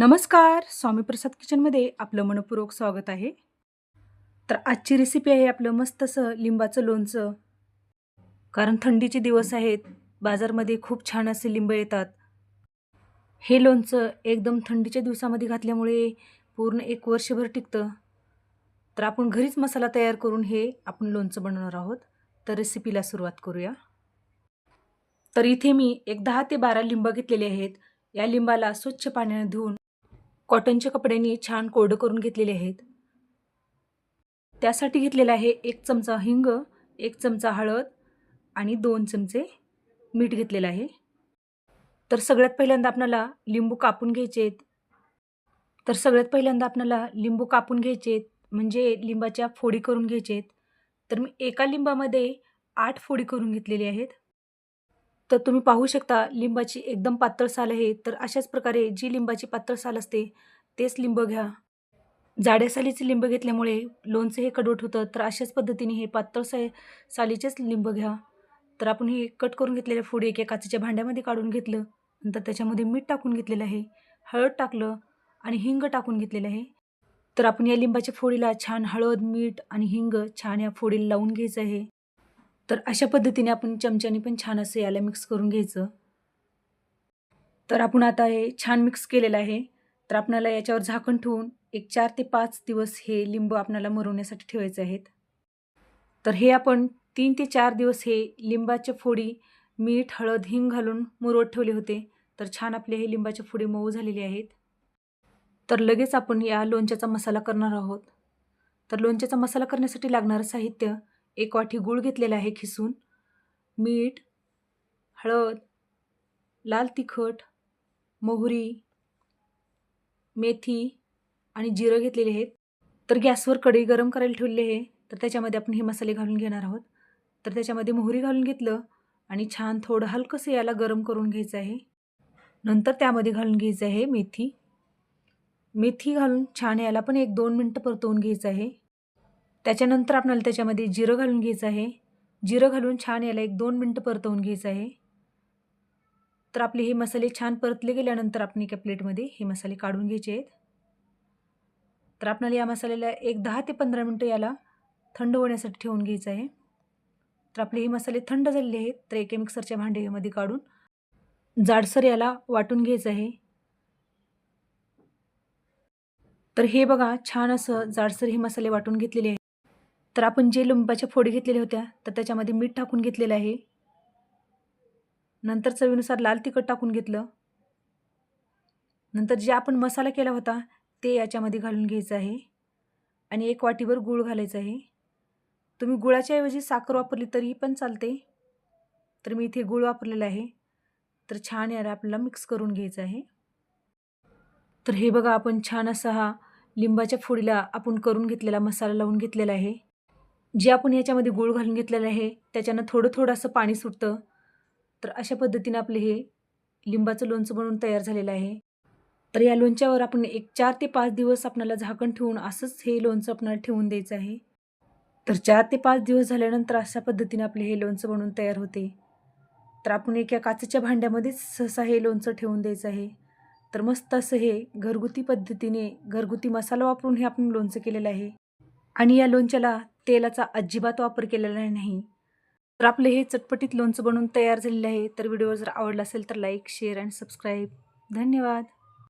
नमस्कार स्वामी प्रसाद किचनमध्ये आपलं मनपूर्वक स्वागत आहे. तर आजची रेसिपी आहे आपलं मस्त असं लिंबाचं लोणचं. कारण थंडीचे दिवस आहेत बाजारमध्ये खूप छान असे लिंब येतात. हे लोणचं एकदम थंडीच्या दिवसामध्ये घातल्यामुळे पूर्ण एक वर्षभर टिकतं. तर आपण घरीच मसाला तयार करून हे आपण लोणचं बनवणार आहोत. तर रेसिपीला सुरुवात करूया. तर इथे मी एक दहा ते बारा लिंब घेतलेले आहेत. या लिंबाला स्वच्छ पाण्याने धुवून कॉटनच्या कपड्यांनी छान कोरडं करून घेतलेले आहेत. त्यासाठी घेतलेलं आहे एक चमचा हिंग एक चमचा हळद आणि दोन चमचे मीठ घेतलेलं आहे. तर सगळ्यात पहिल्यांदा आपल्याला लिंबू कापून घ्यायचे आहेत. तर सगळ्यात पहिल्यांदा आपल्याला लिंबू कापून घ्यायचे आहेत म्हणजे लिंबाच्या फोडी करून घ्यायचे आहेत. तर मी एका लिंबामध्ये आठ फोडी करून घेतलेली आहेत. तर तुम्ही पाहू शकता लिंबाची एकदम पातळ साल आहे. तर अशाच प्रकारे जी लिंबाची पातळ साल असते तेच लिंब घ्या. जाड्या सालीचे लिंब घेतल्यामुळे लोणचं हे कडवट होतं तर अशाच पद्धतीने हे पातळ सा सालीचेच लिंब घ्या. तर आपण हे कट करून घेतलेल्या फूड एका काचेच्या भांड्यामध्ये काढून घेतलं. नंतर त्याच्यामध्ये मीठ टाकून घेतलेलं आहे. हळद टाकलं आणि हिंग टाकून घेतलेलं आहे. तर आपण या लिंबाच्या फोडीला छान हळद मीठ आणि हिंग छान या फोडीला लावून घ्यायचं आहे. तर अशा पद्धतीने आपण चमच्याने पण छान असं याला मिक्स करून घ्यायचं. तर आपण आता हे छान मिक्स केलेलं आहे. तर आपल्याला याच्यावर झाकण ठेवून एक चार ते पाच दिवस हे लिंबू आपल्याला मरवण्यासाठी ठेवायचे आहेत. तर हे आपण तीन ते चार दिवस हे लिंबाच्या फोडी मीठ हळद हिंग घालून मुरवत ठेवले होते. तर छान आपले हे लिंबाच्या फोडी मऊ झालेले आहेत. तर लगेच आपण या लोणच्याचा मसाला करणार आहोत. तर लोणच्याचा मसाला करण्यासाठी लागणारं साहित्य एक वाटी गूळ घेतलेला आहे खिसून. मीठ हळद लाल तिखट मोहरी मेथी आणि जिरं घेतलेले आहेत. तर गॅसवर कढई गरम करायला ठेवले आहे. तर त्याच्यामध्ये आपण हे मसाले घालून घेणार आहोत. तर त्याच्यामध्ये मोहरी घालून घेतलं आणि छान थोडं हलकंसं याला गरम करून घ्यायचं आहे. नंतर त्यामध्ये घालून घ्यायचं आहे मेथी. मेथी घालून छान याला पण एक दोन मिनटं परतवून घ्यायचं आहे. त्याच्यानंतर आपल्याला त्याच्यामध्ये जिरं घालून घ्यायचं आहे. जिरं घालून छान याला एक दोन मिनटं परतवून घ्यायचं आहे. तर आपले हे मसाले छान परतले गेल्यानंतर आपण एका प्लेटमध्ये हे मसाले काढून घ्यायचे आहेत. तर आपल्याला या मसाल्याला एक दहा ते पंधरा मिनटं याला थंड होण्यासाठी ठेवून घ्यायचं आहे. तर आपले हे मसाले थंड झालेले आहेत तर एका मिक्सरच्या भांडेमध्ये काढून जाडसर याला वाटून घ्यायचं आहे. तर हे बघा छान असं जाडसर हे मसाले वाटून घेतलेले आहे तर आपण जे लिंबाच्या फोडी घेतलेल्या होत्या तर त्याच्यामध्ये मीठ टाकून घेतलेलं आहे. नंतर चवीनुसार लाल तिखट टाकून घेतलं. नंतर जे आपण मसाला केला होता ते याच्यामध्ये घालून घ्यायचं आहे. आणि एक वाटीवर गूळ घालायचं आहे. तुम्ही गुळाच्या ऐवजी साखर वापरली तरीही पण चालते. तर मी इथे गूळ वापरलेला आहे. तर छान याला आपल्याला मिक्स करून घ्यायचं आहे. तर हे बघा आपण छान असा हा लिंबाच्या फोडीला आपण करून घेतलेला मसाला लावून घेतलेला आहे. जे आपण याच्यामध्ये गूळ घालून घेतलेलं आहे त्याच्यानं थोडं थोडं असं पाणी सुटतं. तर अशा पद्धतीने आपले हे लिंबाचं लोणचं बनवून तयार झालेलं आहे. तर या लोणच्यावर आपण एक चार ते पाच दिवस आपल्याला झाकण ठेवून असंच हे लोणचं आपल्याला ठेवून द्यायचं आहे. तर चार ते पाच दिवस झाल्यानंतर अशा पद्धतीने आपले हे लोणचं बनवून तयार होते. तर आपण एका काचेच्या भांड्यामध्येच सहसा हे लोणचं ठेवून द्यायचं आहे. तर मस्त असं हे घरगुती पद्धतीने घरगुती मसाला वापरून हे आपण लोणचं केलेलं आहे. आणि या लोणच्याला तेलाचा अजिबात वापर केलेला नाही. तर आपलं हे चटपटीत लोणचं बनवून तयार झालेलं आहे. तर व्हिडिओ जर आवडला असेल तर लाईक शेअर अँड सबस्क्राईब धन्यवाद.